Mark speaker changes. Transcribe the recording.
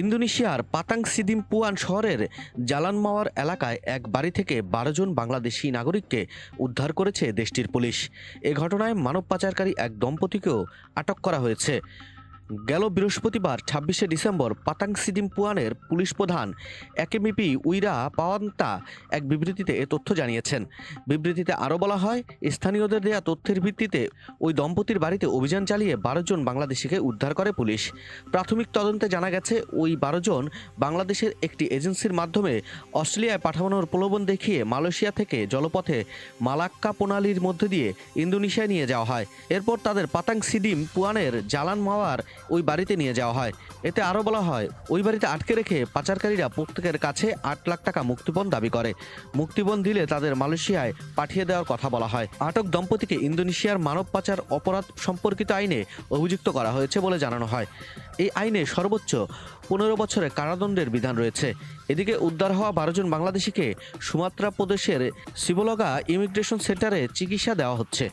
Speaker 1: ইন্দোনেশিয়ার পাতাং সিদিম পুয়ান শহরের জালানমাওয়ার এলাকায় এক বাড়ি থেকে বারো জন বাংলাদেশি নাগরিককে উদ্ধার করেছে দেশটির পুলিশ। এ ঘটনায় মানব পাচারকারী এক দম্পতিকেও আটক করা হয়েছে। গেল বৃহস্পতিবার, ছাব্বিশে ডিসেম্বর, পাতাং সিদিম পুয়ানের পুলিশ প্রধান একেমিপি উইরা পাওয়ান্তা এক বিবৃতিতে এ তথ্য জানিয়েছেন। বিবৃতিতে আরও বলা হয়, স্থানীয়দের দেয়া তথ্যের ভিত্তিতে ওই দম্পতির বাড়িতে অভিযান চালিয়ে বারো জন বাংলাদেশিকে উদ্ধার করে পুলিশ। প্রাথমিক তদন্তে জানা গেছে, ওই বারো জন বাংলাদেশের একটি এজেন্সির মাধ্যমে অস্ট্রেলিয়ায় পাঠানোর প্রলোভন দেখিয়ে মালয়েশিয়া থেকে জলপথে মালাক্কা প্রণালীর মধ্যে দিয়ে ইন্দোনেশিয়ায় নিয়ে যাওয়া হয়। এরপর তাদের পাতাং সিদিম পুয়ানের জালান মাওয়ার ওই বাড়িতে নিয়ে যাওয়া হয়। এতে আরও বলা হয়, ওই বাড়িতে আটকে রেখে পাচারকারীরা প্রত্যেকের কাছে আট লাখ টাকা মুক্তিপণ দাবি করে। মুক্তিপণ দিলে তাদের মালয়েশিয়ায় পাঠিয়ে দেওয়ার কথা বলা হয়। আটক দম্পতিকে ইন্দোনেশিয়ার মানব পাচার অপরাধ সম্পর্কিত আইনে অভিযুক্ত করা হয়েছে বলে জানানো হয়। এই আইনে সর্বোচ্চ পনেরো বছরের কারাদণ্ডের বিধান রয়েছে। এদিকে উদ্ধার হওয়া বারো জন বাংলাদেশিকে সুমাত্রা প্রদেশের শিবলগা ইমিগ্রেশন সেন্টারে চিকিৎসা দেওয়া হচ্ছে।